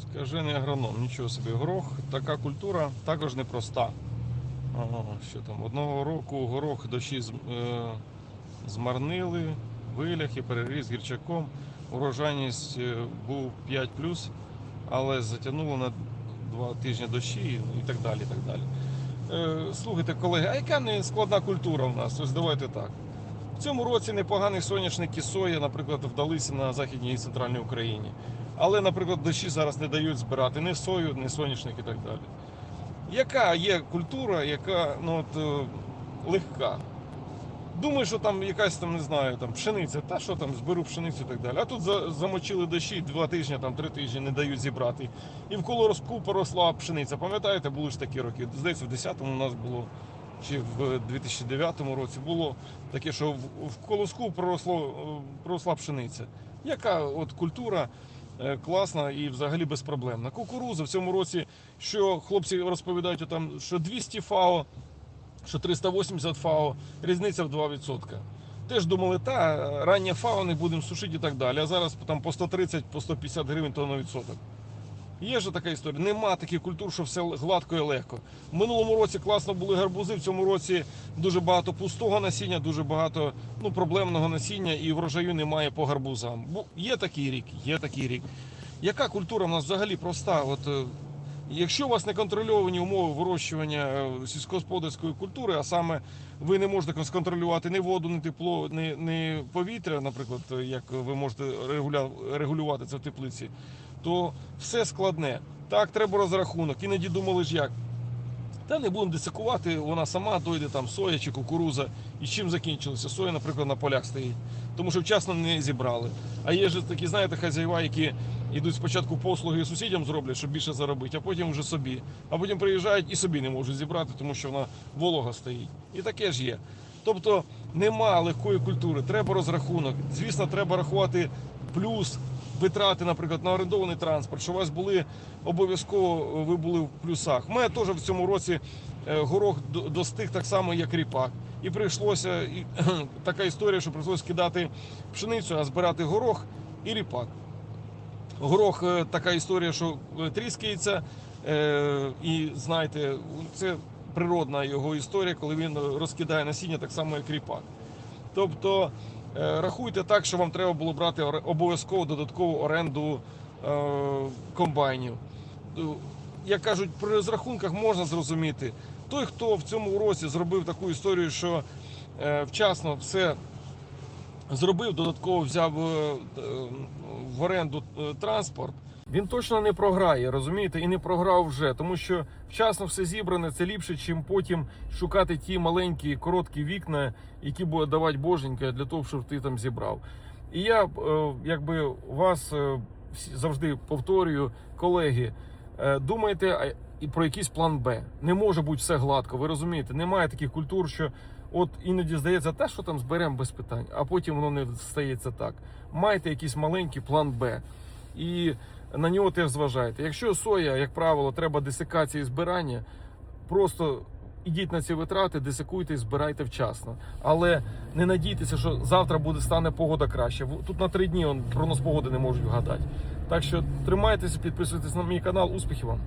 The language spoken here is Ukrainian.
Скажений агроном, нічого собі. Горох, така культура також непроста. Ага, що там, одного року горох дощі з- е, змарнили, виляхи, переріз гірчаком. Урожайність е, був 5 але затягнуло на 2 тижні дощі і так далі. І так далі. Е, слухайте, колеги, а яка не складна культура в нас? Ось давайте так. В цьому році непоганий соняшник і наприклад, вдалися на Західній і центральній Україні. Але, наприклад, дощі зараз не дають збирати ні сою, ні соняшник і так далі. Яка є культура, яка ну, от, е, легка? Думаю, що там якась там, не знаю, там пшениця, та що там, зберу пшеницю і так далі. А тут за, замочили дощі, два тижні, там три тижні не дають зібрати. І вколо розпу поросла пшениця. Пам'ятаєте, були ж такі роки. Здається, в 10-му у нас було, чи в 2009 році було таке, що в, колоску е, проросла пшениця. Яка от культура е, класна і взагалі безпроблемна. Кукуруза в цьому році, що хлопці розповідають, там, що 200 ФАО, що 380 ФАО, різниця в 2%. Теж думали, та рання ФАО не будемо сушити і так далі. А зараз там по 130, по 150 гривень то на відсоток. Є ж така історія. Нема таких культур, що все гладко і легко. В минулому році класно були гарбузи, в цьому році дуже багато пустого насіння, дуже багато ну, проблемного насіння і врожаю немає по гарбузам. Бо є такий рік, є такий рік. Яка культура в нас взагалі проста? От, е, якщо у вас не контрольовані умови вирощування е, сільськогосподарської культури, а саме ви не можете сконтролювати ні воду, ні тепло, ні, ні повітря, наприклад, е, як ви можете регулювати це в теплиці, то все складне. Так, треба розрахунок. Іноді думали ж як. Та не будемо десикувати, вона сама дойде там соя чи кукуруза. І чим закінчилося? Соя, наприклад, на полях стоїть. Тому що вчасно не зібрали. А є ж такі, знаєте, хазяїва, які йдуть спочатку послуги сусідям зроблять, щоб більше заробити, а потім вже собі. А потім приїжджають і собі не можуть зібрати, тому що вона волога стоїть. І таке ж є. Тобто нема легкої культури, треба розрахунок. Звісно, треба рахувати плюс витрати, наприклад, на орендований транспорт, що у вас були обов'язково ви були в плюсах. У мене теж в цьому році е, горох достиг так само, як ріпак. І прийшлося і, така історія, що прийшлося кидати пшеницю, а збирати горох і ріпак. Горох е, така історія, що е, тріскається, е, і знаєте, це природна його історія, коли він розкидає насіння так само, як ріпак. Тобто е, рахуйте так, що вам треба було брати обов'язково додаткову оренду е, комбайнів. Е, Як кажуть, при розрахунках можна зрозуміти. Той, хто в цьому році зробив таку історію, що е, вчасно все зробив, додатково взяв е, е, в оренду е, транспорт. Він точно не програє, розумієте, і не програв вже, тому що вчасно все зібране, це ліпше, чим потім шукати ті маленькі короткі вікна, які буде давати боженька для того, щоб ти там зібрав. І я е, якби вас е, завжди повторюю, колеги, е, думайте і про якийсь план Б. Не може бути все гладко. Ви розумієте, немає таких культур, що от іноді здається, те, що там зберемо без питань, а потім воно не стається так. Майте якийсь маленький план Б. І на нього теж зважайте. Якщо соя, як правило, треба десикації збирання, просто ідіть на ці витрати, десикуйте і збирайте вчасно. Але не надійтеся, що завтра буде стане погода краще. Тут на три дні он, прогноз погоди не можуть вгадати. Так що тримайтеся, підписуйтесь на мій канал. Успіхів вам!